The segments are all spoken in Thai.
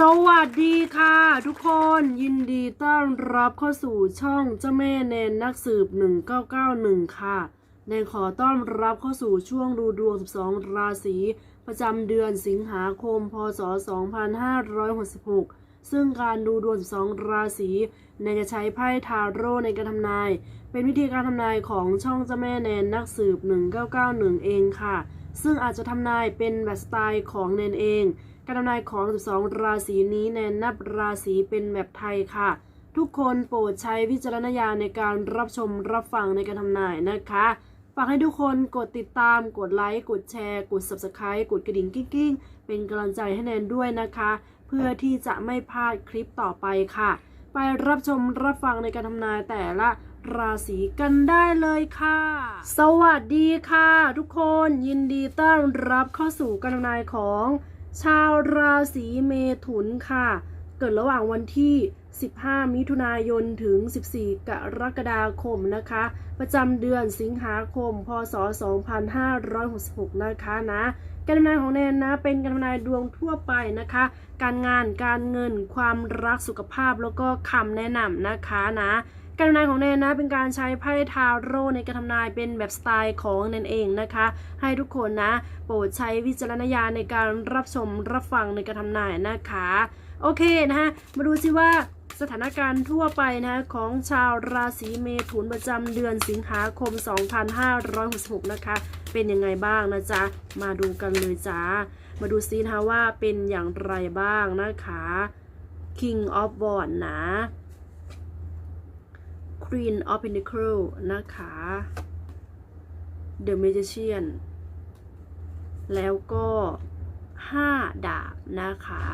สวัสดีค่ะทุกคนยินดีต้อนรับเข้าสู่ช่องเจ้าแม่แนนนักสืบ 1991 ค่ะแนนขอต้อนรับเข้าสู่ช่วงดูดวง 12 ราศีประจำเดือนสิงหาคม พศ 2566 ซึ่งการดูดวง 12 ราศีแนนจะใช้ไพ่ทาโร่ในการทำนาย เป็นวิธีการทำนายของช่องเจ้าแม่แนนนักสืบ 1991 เองค่ะ ซึ่งอาจจะทำนายเป็นแบบสไตล์ของแนนเอง การทำนายของ 12 ราศีนี้แนนนับราศีเป็นแบบไทยค่ะ ทุกคนโปรดใช้วิจารณญาณในการรับชมรับฟังในการทำนายนะคะฝากให้ทุกคนกดติดตาม กดไลค์ กดแชร์ กด subscribe กดกระดิ่งกิ้งๆ เป็นกำลังใจให้แนนด้วยนะคะ เพื่อที่จะไม่พลาดคลิปต่อไปค่ะ ไปรับชมรับฟังในการทำนายแต่ละราศีกันได้เลยค่ะ สวัสดีค่ะ ทุกคนยินดีต้อนรับเข้าสู่การทำนายของ ชาวราศีเมถุนค่ะ เกิดระหว่างวันที่ 15 มิถุนายนถึง 14 กรกฎาคมนะคะ ประจำเดือนสิงหาคม พศ 2566 นะคะนะการทำนายของแนนนะเป็นการทำนายดวงทั่วไปนะคะ การงานการเงินความรักสุขภาพแล้วก็คำแนะนำนะคะนะ การทำนายของแนนนะเป็นการใช้ไพ่ทาโร่ในการทำนายเป็นแบบสไตล์ของแนนเองนะคะ ให้ทุกคนนะ โปรดใช้วิจารณญาณในการรับชมรับฟังในการทำนายนะคะ โอเคนะฮะมาดูสิว่าสถานการณ์ทั่วไปนะของชาวราศีเมถุนประจำเดือนสิงหาคม 2566 นะคะ เป็นยังไงบ้างนะจ๊ะ มาดูกันเลยจ้ามาดูซินะว่าเป็นอย่างไรบ้างนะคะ King of w a n d นะ Queen of Pentacle นะคะ The Magician แล้วก็ 5 ดาบนะคะ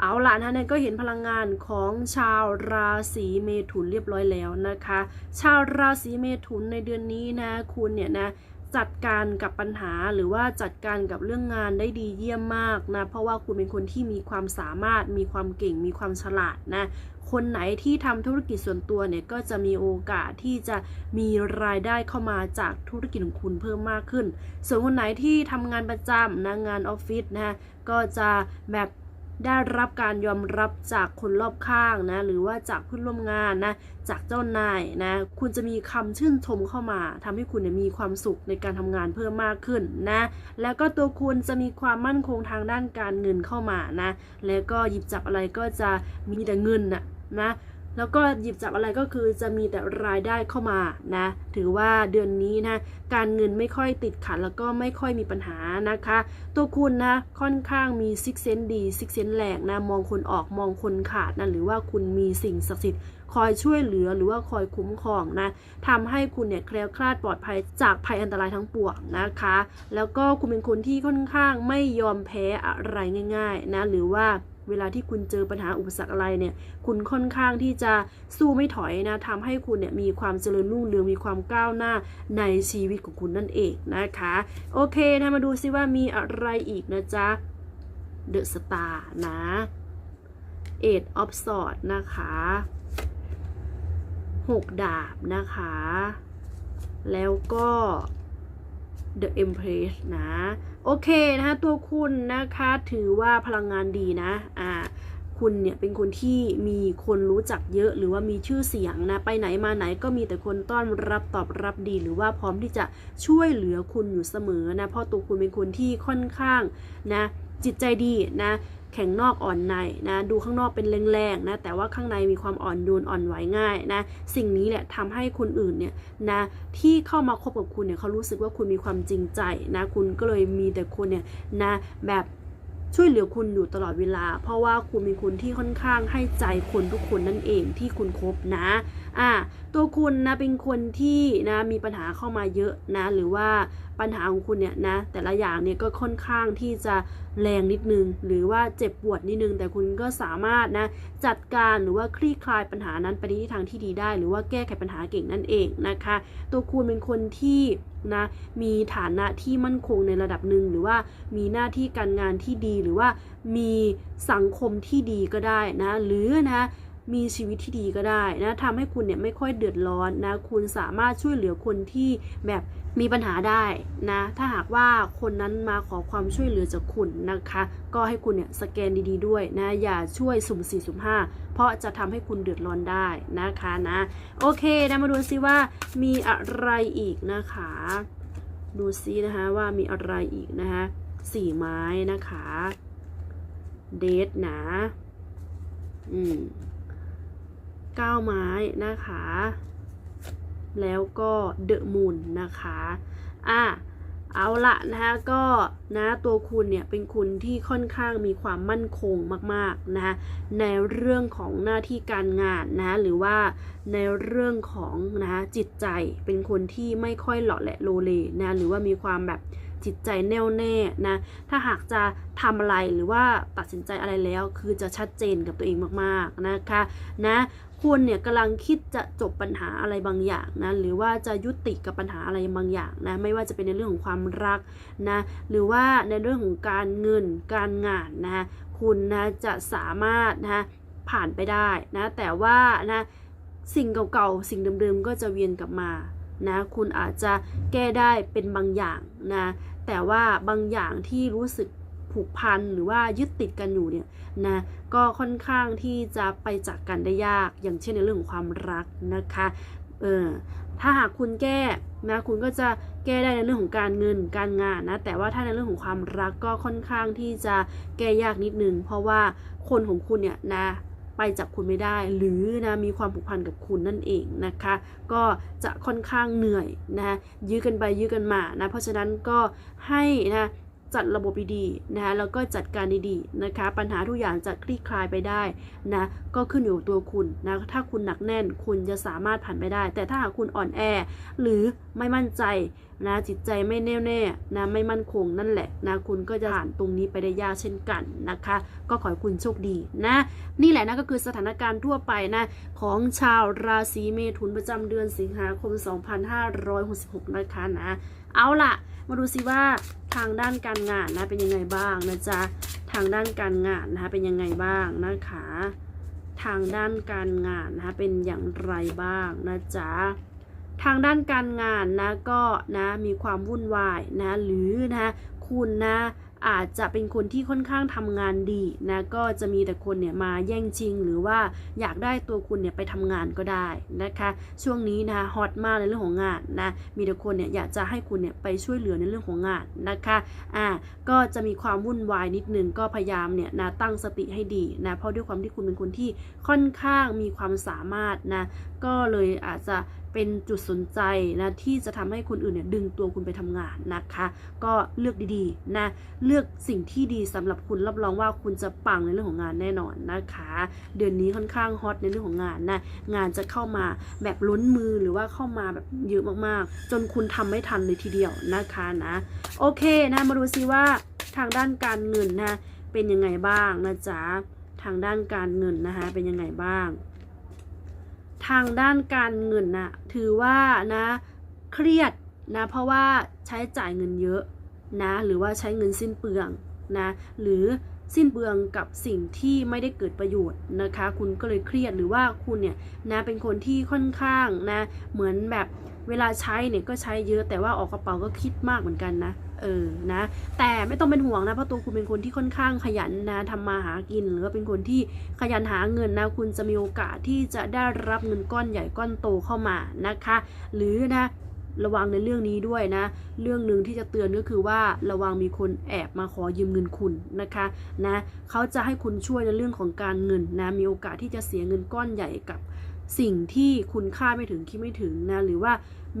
เอาล่ะนะเนี่ยก็เห็นพลังงานของชาวราศีเมถุนเรียบร้อยแล้วนะคะ ชาวราศีเมถุนในเดือนนี้นะ คุณเนี่ยนะ จัดการกับปัญหาหรือว่าจัดการกับเรื่องงานได้ดีเยี่ยมมากนะ เพราะว่าคุณเป็นคนที่มีความสามารถ มีความเก่ง มีความฉลาดนะ คนไหนที่ทำธุรกิจส่วนตัวเนี่ยก็จะมีโอกาสที่จะมีรายได้เข้ามาจากธุรกิจของคุณเพิ่มมากขึ้น ส่วนคนไหนที่ทำงานประจำนะงานออฟฟิศนะก็จะแบบ ได้รับการยอมรับจากคนรอบข้างนะ หรือว่าจากเพื่อนร่วมงานนะ จากเจ้านายนะ คุณจะมีคำชื่นชมเข้ามาทำให้คุณมีความสุขในการทำงานเพิ่มมากขึ้นนะ แล้วก็ตัวคุณจะมีความมั่นคงทางด้านการเงินเข้ามานะ แล้วก็หยิบจับอะไรก็จะมีแต่เงินนะนะ แล้วก็หยิบจับอะไรก็คือจะมีแต่รายได้เข้ามานะ ถือว่าเดือนนี้นะ การเงินไม่ค่อยติดขัดแล้วก็ไม่ค่อยมีปัญหานะคะ ตัวคุณนะค่อนข้างมีซิกเซนดีซิกเซนแหลกนะมองคนออกมองคนขาดนะหรือว่าคุณมีสิ่งศักดิ์สิทธิ์คอยช่วยเหลือหรือว่าคอยคุ้มครองนะทำให้คุณเนี่ยแคล้วคลาดปลอดภัยจากภัยอันตรายทั้งปวงนะคะ แล้วก็คุณเป็นคนที่ค่อนข้างไม่ยอมแพ้อะไรง่าย ๆ นะ หรือว่า เวลาที่คุณเจอปัญหาอุปสรรคอะไรเนี่ย คุณค่อนข้างที่จะสู้ไม่ถอยนะทำให้คุณเนี่ยมีความเจริญรุ่งเรืองมีความก้าวหน้าในชีวิตของคุณนั่นเองนะคะ โอเคนะมาดูซิว่ามีอะไรอีกนะจ๊ะ The Star นะ Eight of Swords นะคะ6ดาบนะคะ แล้วก็ The Empress นะ โอเคนะคะตัวคุณนะคะถือว่าพลังงานดีนะอ่าคุณเนี่ยเป็นคนที่มีคนรู้จักเยอะหรือว่ามีชื่อเสียงนะไปไหนมาไหนก็มีแต่คนต้อนรับตอบรับดี หรือว่าพร้อมที่จะช่วยเหลือคุณอยู่เสมอนะเพราะตัวคุณเป็นคนที่ค่อนข้างนะจิตใจดีนะ แข็งนอกอ่อนในนะดูข้างนอกเป็นแรงๆนะแต่ว่าข้างในมีความอ่อนโยนอ่อนไหวง่ายนะสิ่งนี้แหละทำให้คนอื่นเนี่ยนะที่เข้ามาคบกับคุณเนี่ยเขารู้สึกว่าคุณมีความจริงใจนะคุณก็เลยมีแต่คนเนี่ยนะแบบช่วยเหลือคุณอยู่ตลอดเวลา เพราะว่าคุณเป็นคนที่ค่อนข้างให้ใจคนทุกคนนั่นเองที่คุณคบนะ อ่าตัวคุณนะเป็นคนที่นะมีปัญหาเข้ามาเยอะนะ หรือว่าปัญหาของคุณเนี่ยนะแต่ละอย่างเนี่ยก็ค่อนข้างที่จะแรงนิดนึง หรือว่าเจ็บปวดนิดนึง แต่คุณก็สามารถนะจัดการหรือว่าคลี่คลายปัญหานั้นไปในทิศทางที่ดีได้ หรือว่าแก้ไขปัญหาเก่งนั่นเองนะคะ ตัวคุณเป็นคนที่นะมีฐานะที่มั่นคงในระดับหนึ่งหรือว่ามีหน้าที่การงานที่ดีหรือว่ามีสังคมที่ดีก็ได้นะ หรือนะ มีชีวิตที่ดีก็ได้นะทำให้คุณเนี่ยไม่ค่อยเดือดร้อนนะ คุณสามารถช่วยเหลือคนที่แบบมีปัญหาได้นะ ถ้าหากว่าคนนั้นมาขอความช่วยเหลือจากคุณนะคะ ก็ให้คุณเนี่ยสแกนดีๆด้วยนะ อย่าช่วยสุ่ม4สุ่ม5เพราะจะทำให้คุณเดือดร้อนได้นะคะนะ โอเคนะมาดูซิว่ามีอะไรอีกนะคะ ดูซินะคะว่ามีอะไรอีกนะคะสี่ไม้นะคะ เดทนะ อืม เก้าไม้นะคะ แล้วก็เดอะมูนนะคะอะเอาละนะคะก็นะตัวคุณเนี่ยเป็นคุณที่ค่อนข้างมีความมั่นคงมากๆนะคะในเรื่องของหน้าที่การงานนะหรือว่าในเรื่องของนะะจิตใจเป็นคนที่ไม่ค่อยหล่อแหละโลเลนะหรือว่ามีความแบบ จิตใจแน่วแน่นะ ถ้าหากจะทำอะไรหรือว่าตัดสินใจอะไรแล้ว คือจะชัดเจนกับตัวเองมากๆนะคะนะคุณเนี่ยกำลังคิดจะจบปัญหาอะไรบางอย่างนะหรือว่าจะยุติกับปัญหาอะไรบางอย่างนะไม่ว่าจะเป็นในเรื่องของความรักนะหรือว่าในเรื่องของการเงินการงานนะคุณนะจะสามารถนะผ่านไปได้นะแต่ว่านะสิ่งเก่าๆสิ่งเดิมๆก็จะเวียนกลับมานะคุณอาจจะแก้ได้เป็นบางอย่างนะ แต่ว่าบางอย่างที่รู้สึกผูกพันหรือว่ายึดติดกันอยู่เนี่ยนะก็ค่อนข้างที่จะไปจากกันได้ยาก อย่างเช่นในเรื่องของความรักนะคะเออถ้าหากคุณแก้นะคุณก็จะแก้ได้ในเรื่องของการเงินการงานนะแต่ว่าถ้าในเรื่องของความรักก็ค่อนข้างที่จะแก้ยากนิดนึงเพราะว่าคนของคุณเนี่ยนะ ไปจับคุณไม่ได้ หรือนะมีความผูกพันกับคุณนั่นเองนะคะ ก็จะค่อนข้างเหนื่อยนะยื้อกันไปยื้อกันมานะเพราะฉะนั้นก็ให้นะจัดระบบดีๆนะคะแล้วก็จัดการดีๆนะคะ ปัญหาทุกอย่างจะคลี่คลายไปได้นะก็ขึ้นอยู่ตัวคุณนะถ้าคุณหนักแน่นคุณจะสามารถผ่านไปได้ แต่ถ้าหากคุณอ่อนแอ หรือ ไม่มั่นใจนะจิตใจไม่แน่วแน่นะไม่มั่นคงนั่นแหละนะคุณก็จะผ่านตรงนี้ไปได้ยากเช่นกันนะคะ ก็ขอให้คุณโชคดีนะ นี่แหละนะก็คือสถานการณ์ทั่วไปนะของชาวราศีเมถุนประจำเดือนสิงหาคม 2566 นะคะนะเอาล่ะ มาดูสิว่าทางด้านการงานนะเป็นยังไงบ้างนะจ๊ะทางด้านการงานนะคะเป็นยังไงบ้างนะคะ ทางด้านการงานนะคะเป็นอย่างไรบ้างนะจ๊ะ ทางด้านการงานนะก็นะมีความวุ่นวายนะหรือนะคุณนะอาจจะเป็นคนที่ค่อนข้างทำงานดีนะก็จะมีแต่คนเนี่ยมาแย่งชิง หรือว่าอยากได้ตัวคุณเนี่ยไปทำงานก็ได้นะคะ ช่วงนี้นะฮอตมากในเรื่องของงานนะมีแต่คนเนี่ยอยากจะให้คุณเนี่ยไปช่วยเหลือในเรื่องของงานนะคะอ่าก็จะมีความวุ่นวายนิดนึงก็พยายามเนี่ยนะตั้งสติให้ดีนะเพราะด้วยความที่คุณเป็นคนที่ค่อนข้างมีความสามารถนะก็เลยอาจจะ เป็นจุดสนใจนะที่จะทำให้คนอื่นเนี่ยดึงตัวคุณไปทำงานนะคะ ก็เลือกดีๆนะเลือกสิ่งที่ดีสำหรับคุณรับรองว่าคุณจะปังในเรื่องของงานแน่นอนนะคะ เดือนนี้ค่อนข้างฮอตในเรื่องของงานนะงานจะเข้ามาแบบล้นมือหรือว่าเข้ามาแบบเยอะมากๆ จนคุณทำไม่ทันเลยทีเดียวนะคะนะโอเคนะมาดูซิว่าทางด้านการเงินนะเป็นยังไงบ้างนะจ๊ะทางด้านการเงินนะคะเป็นยังไงบ้าง ทางด้านการเงินนะถือว่านะเครียดนะเพราะว่าใช้จ่ายเงินเยอะนะหรือว่าใช้เงินสิ้นเปลืองนะหรือสิ้นเปลืองกับสิ่งที่ไม่ได้เกิดประโยชน์นะคะ คุณก็เลยเครียดหรือว่าคุณเนี่ยนะเป็นคนที่ค่อนข้างนะเหมือนแบบเวลาใช้เนี่ยก็ใช้เยอะแต่ว่าออกกระเป๋าก็คิดมากเหมือนกันนะ เออนะแต่ไม่ต้องเป็นห่วงนะเพราะตัวคุณเป็นคนที่ค่อนข้างขยันนะทำมาหากิน หรือว่าเป็นคนที่ขยันหาเงินนะคุณจะมีโอกาสที่จะได้รับเงินก้อนใหญ่ก้อนโตเข้ามานะคะ หรือนะระวังในเรื่องนี้ด้วยนะ เรื่องหนึ่งที่จะเตือนก็คือว่าระวังมีคนแอบมาขอยืมเงินคุณนะคะนะเขาจะให้คุณช่วยในเรื่องของการเงินนะมีโอกาสที่จะเสียเงินก้อนใหญ่กับ สิ่งที่คุณค่าไม่ถึงคิดไม่ถึงนะหรือว่า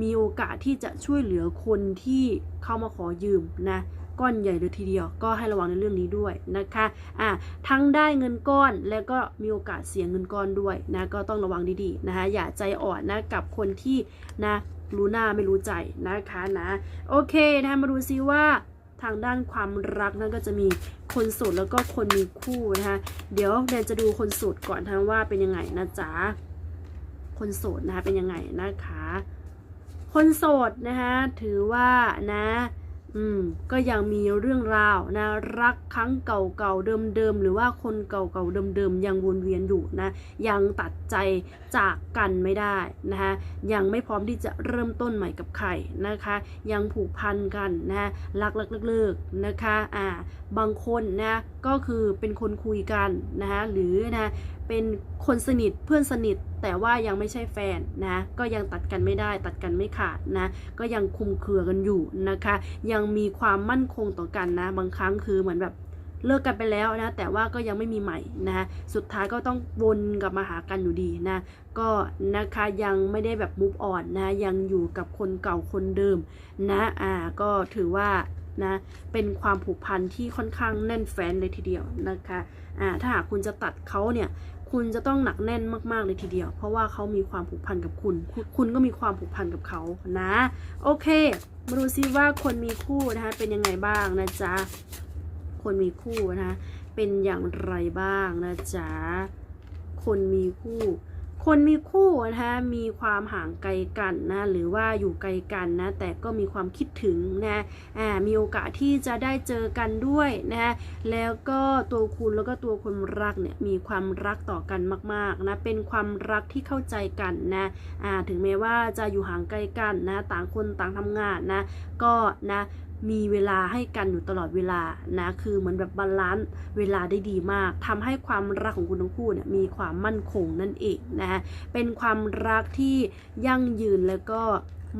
มีโอกาสที่จะช่วยเหลือคนที่เข้ามาขอยืมนะก้อนใหญ่เลยทีเดียวก็ให้ระวังในเรื่องนี้ด้วยนะคะอะทั้งได้เงินก้อนแล้วก็มีโอกาสเสียเงินก้อนด้วยนะก็ต้องระวังดีๆนะคะอย่าใจอ่อนนะกับคนที่นะรู้หน้าไม่รู้ใจนะคะนะโอเคนะมาดูซิว่าทางด้านความรักนั่นก็จะมีคนโสดแล้วก็คนมีคู่นะคะเดี๋ยวเดนจะดูคนโสดก่อนทั้งว่าเป็นยังไงนะจ๊ะ คนโสดนะคะเป็นยังไงนะคะ คนโสดนะคะถือว่านะอืมก็ยังมีเรื่องราวนะรักครั้งเก่าๆเดิมๆหรือว่าคนเก่าๆเดิมๆยังวนเวียนอยู่นะยังตัดใจจากกันไม่ได้นะคะยังไม่พร้อมที่จะเริ่มต้นใหม่กับใครนะคะ ยังผูกพันกันนะรักเลิกเลิกๆนะคะอ่าบางคนนะก็คือเป็นคนคุยกันนะคะหรือนะ เป็นคนสนิทเพื่อนสนิทแต่ว่ายังไม่ใช่แฟนนะก็ยังตัดกันไม่ได้ตัดกันไม่ขาดนะก็ยังคุมเครือกันอยู่นะคะ ยังมีความมั่นคงต่อกันนะ บางครั้งคือเหมือนแบบเลิกกันไปแล้วนะแต่ว่าก็ยังไม่มีใหม่นะสุดท้ายก็ต้องวนกลับมาหากันอยู่ดีนะก็นะคะยังไม่ได้แบบมุฟออนนะยังอยู่กับคนเก่าคนเดิมนะอ่าก็ถือว่านะเป็นความผูกพันที่ค่อนข้างแน่นแฟ้นเลยทีเดียวนะคะอ่าถ้าหากคุณจะตัดเขาเนี่ย คุณจะต้องหนักแน่นมากๆเลยทีเดียว เพราะว่าเขามีความผูกพันกับคุณ คุณก็มีความผูกพันกับเขานะ โอเค มาดูซิว่าคนมีคู่นะคะเป็นยังไงบ้างนะจ๊ะ คนมีคู่นะคะเป็นอย่างไรบ้างนะจ๊ะ คนมีคู่ คนมีคู่นะคะมีความห่างไกลกันนะหรือว่าอยู่ไกลกันนะแต่ก็มีความคิดถึงนะอ่ามีโอกาสที่จะได้เจอกันด้วยนะแล้วก็ตัวคุณแล้วก็ตัวคนรักเนี่ยมีความรักต่อกันมากๆนะเป็นความรักที่เข้าใจกันนะอ่าถึงแม้ว่าจะอยู่ห่างไกลกันนะต่างคนต่างทำงานนะก็นะ มีเวลาให้กันอยู่ตลอดเวลานะคือเหมือนแบบบาลานซ์เวลาได้ดีมากทำให้ความรักของคุณทั้งคู่เนี่ยมีความมั่นคงนั่นเองนะเป็นความรักที่ยั่งยืนแล้วก็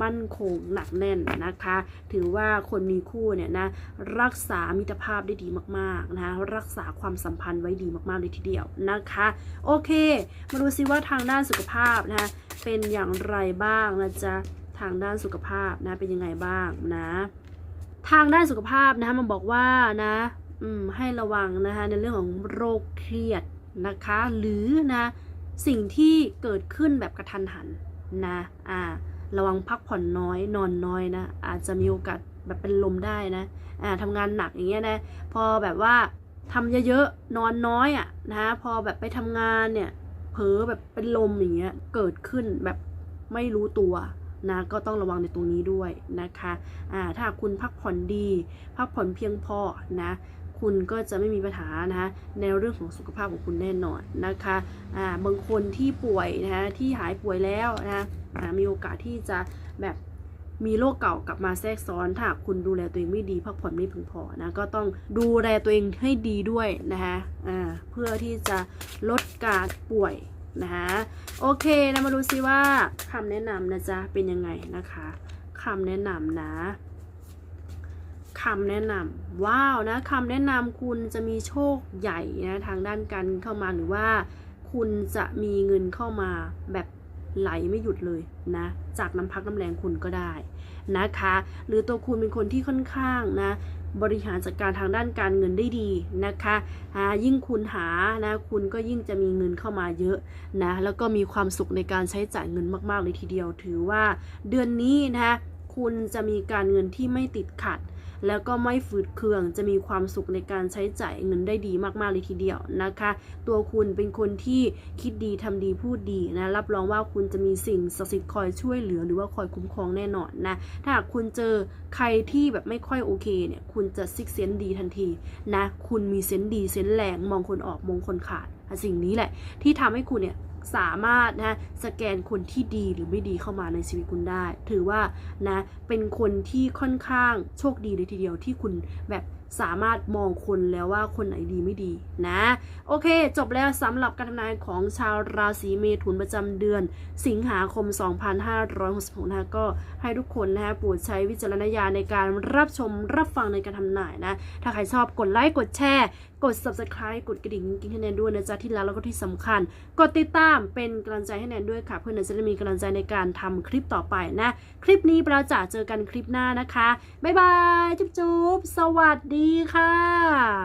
มั่นคงหนักแน่นนะคะ ถือว่าคนมีคู่เนี่ยนะรักษามิตรภาพได้ดีมากๆนะรักษาความสัมพันธ์ไว้ดีมากๆเลยทีเดียวนะคะ โอเค มาดูซิว่าทางด้านสุขภาพนะเป็นอย่างไรบ้างนะจ๊ะทางด้านสุขภาพนะเป็นยังไงบ้างนะ ทางด้านสุขภาพนะคะมันบอกว่านะให้ระวังนะคะในเรื่องของโรคเครียดนะคะ หรือนะสิ่งที่เกิดขึ้นแบบกระทันหันนะอ่าระวังพักผ่อนน้อยนอนน้อยนะอาจจะมีโอกาสแบบเป็นลมได้นะอ่าทำงานหนักอย่างเงี้ยนะพอแบบว่าทำเยอะๆนอนน้อยอะ่ะนะพอแบบไปทำงานเนี่ยเผลอแบบเป็นลมอย่างเงี้ยเกิดขึ้นแบบไม่รู้ตัว นะก็ต้องระวังในตรงนี้ด้วยนะคะอ่าถ้าคุณพักผ่อนดี พักผ่อนเพียงพอนะคุณก็จะไม่มีปัญหานะคะในเรื่องของสุขภาพของคุณแน่นอนนะคะอ่าบางคนที่ป่วยนะคะที่หายป่วยแล้วนะมีโอกาสที่จะแบบมีโรคเก่ากลับมาแทรกซ้อนถ้าคุณดูแลตัวเองไม่ดีพักผ่อนไม่เพียงพอนะก็ต้องดูแลตัวเองให้ดีด้วยนะคะอ่าเพื่อที่จะลดการป่วย นะคะโอเคนะมาดูซิว่าคำแนะนำนะจ๊ะเป็นยังไงนะคะคำแนะนำนะคำแนะนำว้าวนะคำแนะนำคุณจะมีโชคใหญ่นะทางด้านการเงินเข้ามาหรือว่า คุณจะมีเงินเข้ามาแบบไหลไม่หยุดเลยนะจากน้ำพักน้ำแรงคุณก็ได้นะคะ หรือตัวคุณเป็นคนที่ค่อนข้างนะ บริหารจัดการทางด้านการเงินได้ดีนะคะะยิ่งคุณหานะคุณก็ยิ่งจะมีเงินเข้ามาเยอะนะแล้วก็มีความสุขในการใช้จ่ายเงินมาก ๆ เลยทีเดียว ถือว่าเดือนนี้นะคะคุณจะมีการเงินที่ไม่ติดขัด แล้วก็ไม่ฝืดเคืองจะมีความสุขในการใช้จ่ายเงินได้ดีมากๆเลยทีเดียวนะคะ ตัวคุณเป็นคนที่คิดดีทำดีพูดดีนะรับรองว่าคุณจะมีสิ่งศักดิ์สิทธิ์คอยช่วยเหลือหรือว่าคอยคุ้มครองแน่นอนนะถ้าหากคุณเจอใครที่แบบไม่ค่อยโอเคเนี่ยคุณจะซิกเซนดีทันทีนะคุณมีเซนดีเซนแรงมองคนออกมองคนขาดสิ่งนี้แหละ ที่ทำให้คุณเนี่ย สามารถนะสแกนคนที่ดีหรือไม่ดีเข้ามาในชีวิตคุณได้ ถือว่านะเป็นคนที่ค่อนข้างโชคดีเลยทีเดียวที่คุณแบบ สามารถมองคนแล้วว่าคนไหนดีไม่ดีนะ โอเค จบแล้วสำหรับการทำนายของชาวราศีเมถุนประจำเดือน สิงหาคม 2566นะก็ให้ทุกคนนะฮะโปรดใช้วิจารณญาณในการรับชมรับฟังในการทำนายนะ ถ้าใครชอบกดไลค์กดแชร์ กด subscribe กดกระดิ่งกิ๊งให้แนนด้วยนะจ๊ะที่รักแล้วก็ที่สำคัญ กดติดตามเป็นกำลังใจให้แนนด้วยค่ะ เพื่อนจะได้มีกำลังใจในการทำคลิปต่อไปนะ คลิปนี้เราจะเจอกันคลิปหน้านะคะบ๊ายบายจุ๊บๆสวัสดีดีค่ะ